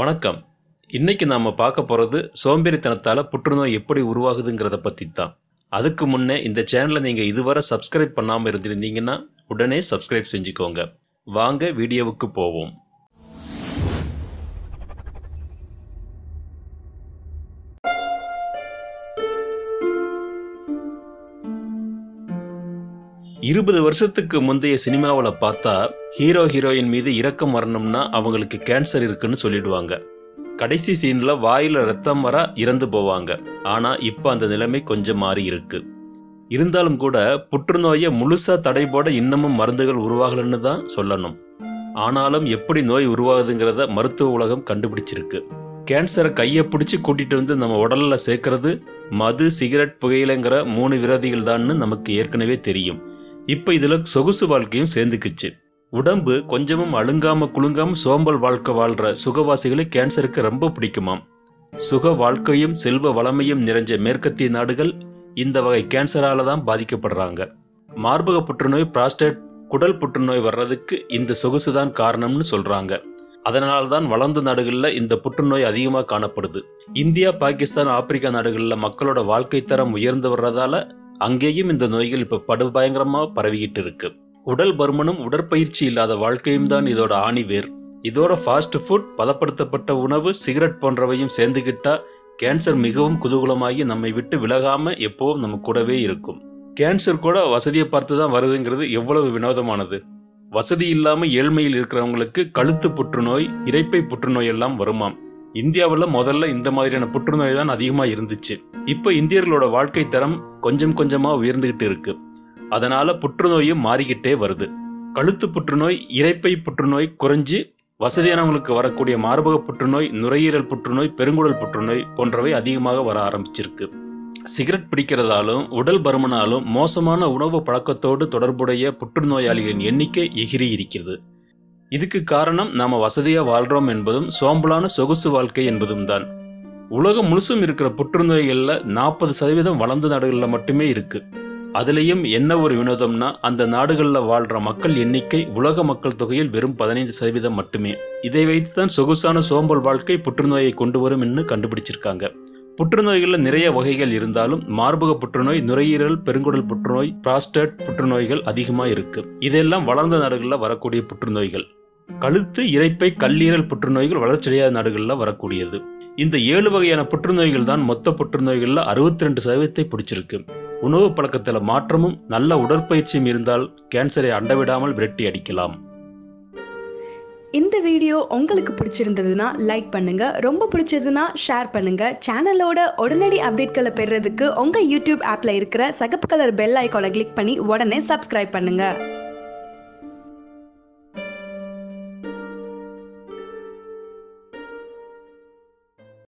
வணக்கம். இன்னைக்கு நாம் பார்க்க போகிறது சோம்பேறித்தனத்தால் புற்றுநோய் எப்படி உருவாகுதுங்கிறத பற்றி தான் அதுக்கு முன்னே இந்த சேனலை நீங்கள் இதுவரை சப்ஸ்கிரைப் பண்ணாமல் இருந்திருந்தீங்கன்னா உடனே சப்ஸ்கிரைப் செஞ்சுக்கோங்க. வாங்க வீடியோவுக்கு போவோம். இருபது வருஷத்துக்கு முந்தைய சினிமாவில் பார்த்தா ஹீரோ ஹீரோயின் மீது இரக்கம் வரணும்னா அவங்களுக்கு கேன்சர் இருக்குன்னு சொல்லிடுவாங்க. கடைசி சீனில் வாயில் ரத்தம் வர இறந்து போவாங்க. ஆனால் இப்போ அந்த நிலைமை கொஞ்சம் மாறி இருக்கு. இருந்தாலும் கூட புற்றுநோயை முழுசாக தடை போட இன்னமும் மருந்துகள் உருவாகலன்னு தான் சொல்லணும். ஆனாலும் எப்படி நோய் உருவாகுதுங்கிறத மருத்துவ உலகம் கண்டுபிடிச்சிருக்கு. கேன்சரை கையை பிடிச்சி கூட்டிகிட்டு வந்து நம்ம உடலில் சேர்க்கறது மது சிகரெட் புகையிலங்கிற மூணு விரோதிகள் தான்னு நமக்கு ஏற்கனவே தெரியும். இப்போ இதில் சொகுசு வாழ்க்கையும் சேர்ந்துக்குச்சு. உடம்பு கொஞ்சமும் அழுங்காம குலுங்காம சோம்பல் வாழ்க்கை வாழ்ற சுகவாசிகளை கேன்சருக்கு ரொம்ப பிடிக்குமாம். சுக வாழ்க்கையும் செல்வ வளமையும் நிறைஞ்ச மேற்கத்திய நாடுகள் இந்த வகை கேன்சரால தான் பாதிக்கப்படுறாங்க. மார்பக புற்றுநோய் பிராஸ்டேட் குடல் புற்றுநோய் வர்றதுக்கு இந்த சொகுசு தான் காரணம்னு சொல்றாங்க. அதனால தான் வளர்ந்த நாடுகளில் இந்த புற்றுநோய் அதிகமாக காணப்படுது. இந்தியா பாகிஸ்தான் ஆப்பிரிக்கா நாடுகளில் மக்களோட வாழ்க்கை தரம் உயர்ந்து வர்றதால அங்கேயும் இந்த நோய்கள் இப்போ படுபயங்கரமாக பரவிக்கிட்டு இருக்குது உடல் பருமனும் உடற்பயிற்சி இல்லாத வாழ்க்கையும் தான் இதோட ஆணிவேர் இதோட ஃபாஸ்ட் ஃபுட் பதப்படுத்தப்பட்ட உணவு சிகரெட் போன்றவையும் சேர்ந்துக்கிட்டா கேன்சர் மிகவும் குதூகலமாகி நம்மை விட்டு விலகாம எப்பவும் நம்ம கூடவே இருக்கும். கேன்சர் கூட வசதியை பார்த்து தான் வருதுங்கிறது எவ்வளவு வினோதமானது. வசதி இல்லாமல் ஏழ்மையில் இருக்கிறவங்களுக்கு கழுத்து புற்றுநோய் இறைப்பை புற்றுநோய் எல்லாம் வருமாம். இந்தியாவில் முதல்ல இந்த மாதிரியான புற்றுநோய் தான் அதிகமாக இருந்துச்சு. இப்போ இந்தியர்களோட வாழ்க்கை தரம் கொஞ்சம் கொஞ்சமாக உயர்ந்துகிட்டு இருக்குது அதனால புற்றுநோயும் மாறிக்கிட்டே வருது. கழுத்து புற்றுநோய் இறைப்பை புற்றுநோய் குறைஞ்சு வசதியானவங்களுக்கு வரக்கூடிய மார்பக புற்றுநோய் நுரையீரல் புற்றுநோய் பெருங்குடல் புற்றுநோய் போன்றவை அதிகமாக வர ஆரம்பிச்சிருக்கு. சிகரெட் பிடிக்கிறதாலும் உடல் பருமனாலும் மோசமான உணவு பழக்கத்தோடு தொடர்புடைய புற்றுநோயாளிகளின் எண்ணிக்கை எகிரி இருக்கிறது. இதுக்கு காரணம் நாம் வசதியாக வாழ்கிறோம் என்பதும் சோம்பலான சொகுசு வாழ்க்கை என்பதும் தான். உலகம் முழுசும் இருக்கிற புற்றுநோய்களில் நாற்பது சதவீதம் வளர்ந்த நாடுகளில் மட்டுமே இருக்குது அதுலேயும் என்ன ஒரு வினோதம்னா அந்த நாடுகளில் வாழ்கிற மக்கள் எண்ணிக்கை உலக மக்கள் தொகையில் வெறும் பதினைந்து சதவீதம் மட்டுமே. இதை வைத்து தான் சொகுசான சோம்பல் வாழ்க்கை புற்றுநோயை கொண்டு வரும் என்று கண்டுபிடிச்சிருக்காங்க. புற்றுநோய்களில் நிறைய வகைகள் இருந்தாலும் மார்பக புற்றுநோய் நுரையீரல் பெருங்குடல் புற்றுநோய் பிராஸ்டேட் புற்றுநோய்கள் அதிகமாக இருக்கு. இதெல்லாம் வளர்ந்த நாடுகளில் வரக்கூடிய புற்றுநோய்கள். கழுத்து இறைப்பை கல்லீரல் புற்றுநோய்கள் வளர்ச்சியடையாத நாடுகளில் வரக்கூடியது. இந்த ஏழு வகையான புற்றுநோய்கள் தான் மொத்த புற்றுநோய்களில் அறுபத்தி ரெண்டு சதவீதத்தை பிடிச்சிருக்கு. உணவு பழக்கத்தில் மாற்றமும் நல்ல உடற்பயிற்சியும் இருந்தால் கேன்சரை அண்டவிடாமல் விரட்டி அடிக்கலாம். இந்த வீடியோ உங்களுக்கு பிடிச்சிருந்ததுன்னா லைக் பண்ணுங்க. ரொம்ப பிடிச்சதுன்னா ஷேர் பண்ணுங்க. சேனலோட உடனடி அப்டேட்களை பெறுறதுக்கு உங்க யூடியூப் ஆப்ல இருக்கிற சகப்பு கலர் பெல் ஐக்கானை கிளிக் பண்ணி உடனே சப்ஸ்கிரைப் பண்ணுங்க.